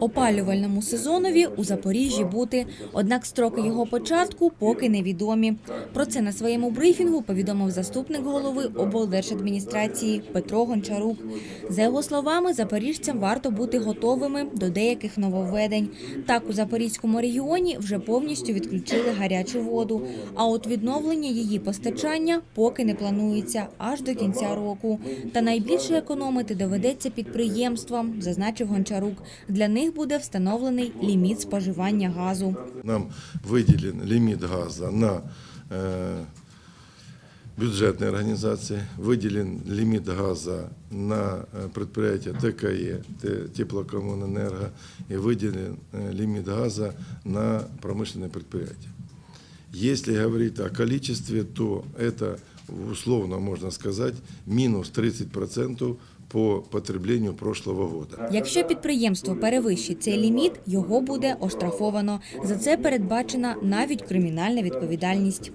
Опалювальному сезонові у Запоріжжі бути, однак строки його початку поки невідомі. Про це на своєму брифінгу повідомив заступник голови облдержадміністрації Петро Гончарук. За його словами, запоріжцям варто бути готовими до деяких нововведень. Так, у Запорізькому регіоні вже повністю відключили гарячу воду. А от відновлення її постачання поки не планується аж до кінця року. Та найбільше економити доведеться підприємствам, зазначив Гончарук. Для них буде встановлений ліміт споживання газу. Нам выделен лимит газа на э, бюджетные организации, выделен лимит газа на э, предприятия ТКЕ, Т- Теплокоммунэнерго, и выделен э, лимит газа на промышленные предприятия. Если говорить о количестве, то это условно можно сказать минус 30% по потреблению прошлого года. Якщо підприємство перевищить цей ліміт, його буде оштрафовано. За це передбачена навіть кримінальна відповідальність.